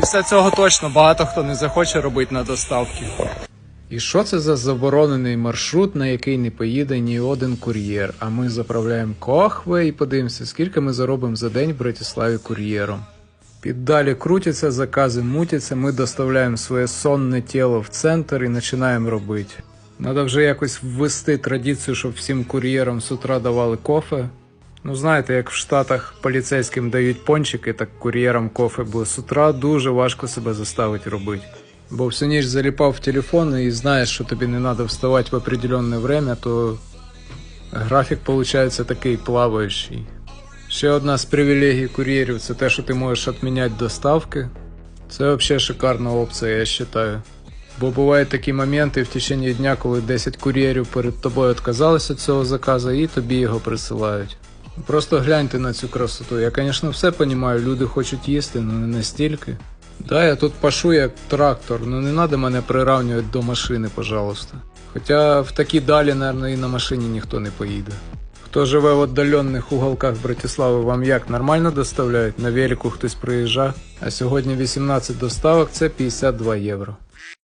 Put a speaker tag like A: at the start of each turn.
A: Після цього точно багато хто не захоче робити на доставки.
B: І що це за заборонений маршрут, на який не поїде ні один кур'єр? А ми заправляємо кохви і подивимося, скільки ми заробимо за день в Братиславі кур'єром. Піддалі крутяться, закази мутяться, ми доставляємо своє сонне тіло в центр і починаємо робити. Надо вже якось ввести традицію, щоб всім кур'єрам з утра давали кофе. Ну, знаєте, як в Штатах поліцейським дають пончики, так кур'єрам кофе, бо з утра дуже важко себе заставити робити. Бо всю ніч заліпав в телефон і знаєш, що тобі не треба вставати в определенне время, то графік виходить такий плаваючий. Ще одна з привілегій кур'єрів це те, що ти можеш відміняти доставки. Це взагалі шикарна опція, я вважаю. Бо бувають такі моменти в течение дня, коли 10 кур'єрів перед тобою відказалися від цього заказу і тобі його присилають. Просто гляньте на цю красоту. Я, звісно, все розумію, люди хочуть їсти, але не настільки. Да, я тут пашу як трактор, ну не треба мене приравнювати до машини, пожалуйста. Хоча в такі далі, мабуть, і на машині ніхто не поїде. Хто живе в віддалених уголках Братислави, вам як нормально доставляють? На велику хтось приїжджає? А сьогодні 18 доставок це 52 євро.